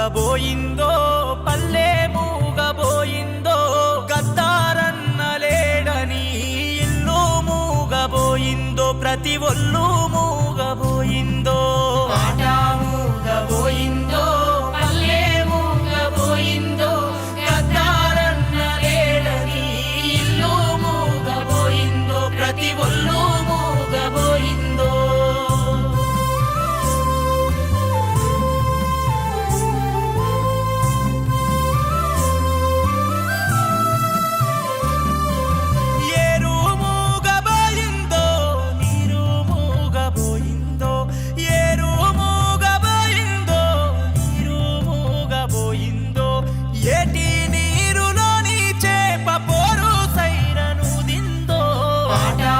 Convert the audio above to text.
మూగబోయిందో పల్లె మూగబోయిందో గద్దారన్న లేడని ఇల్లు మూగబోయిందో ప్రతి ఒల్లు మూగబోయిందో. மாட்டா